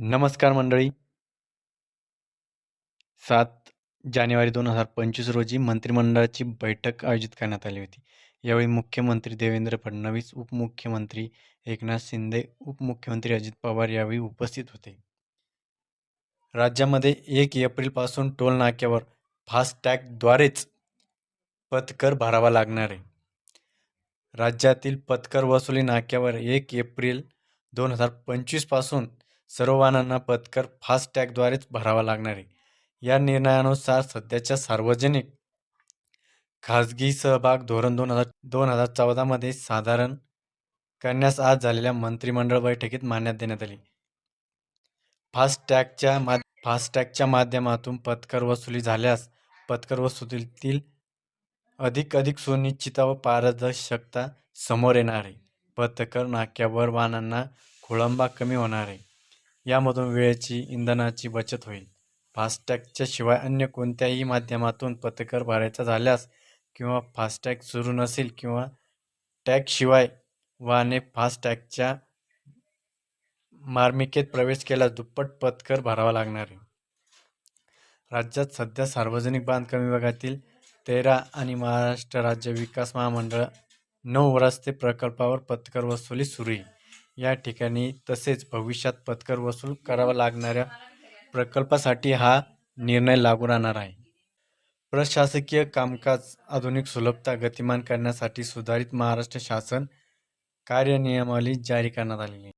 नमस्कार मंडळी. सात जानेवारी दोन हजार पंचवीस रोजी मंत्रिमंडळाची बैठक आयोजित करण्यात आली होती. यावेळी मुख्यमंत्री देवेंद्र फडणवीस उपमुख्यमंत्री एकनाथ शिंदे उपमुख्यमंत्री अजित पवार यावेळी उपस्थित होते. राज्यामध्ये एक एप्रिलपासून टोल नाक्यावर फास्टॅगद्वारेच पथकर भरावा लागणार आहे. राज्यातील पथकर वसुली नाक्यावर एक एप्रिल दोन हजार पंचवीसपासून सर्व वाहनांना पथकर फास्टॅगद्वारेच भरावा लागणार. आहे या निर्णयानुसार सध्याच्या सार्वजनिक खाजगी सहभाग धोरण दोन हजार दोन हजार चौदामध्ये साधारण करण्यास आज झालेल्या मंत्रिमंडळ बैठकीत मान्यता देण्यात आली. फास्टॅगच्या मा फास्टॅगच्या माध्यमातून पथकर वसुली झाल्यास पथकर वसुलीतील अधिक अधिक सुनिश्चितता व पारदर्शकता समोर येणार. आहे पथकर नाक्यावर वाहनांना खोळंबा कमी होणार. आहे यामधून वेळेची इंधनाची बचत होईल. फास्टॅगच्या शिवाय अन्य कोणत्याही माध्यमातून पथकर भरायचा झाल्यास किंवा फास्टॅग सुरू नसेल किंवा टॅगशिवाय वाहने फास्टॅगच्या मार्मिकेत प्रवेश केल्यास दुप्पट पथकर भरावा लागणार आहे. राज्यात सध्या सार्वजनिक बांधकाम विभागातील तेरा आणि महाराष्ट्र राज्य विकास महामंडळ नऊ रस्ते प्रकल्पावर पथकर वसुली सुरू आहे. या ठिकाणी तसेच भविष्यात पथकर वसूल करावा लागणाऱ्या प्रकल्पासाठी हा निर्णय लागू राहणार आहे. प्रशासकीय कामकाज आधुनिक सुलभता गतिमान करण्यासाठी सुधारित महाराष्ट्र शासन कार्यनियमावली जारी करण्यात आलेली आहे.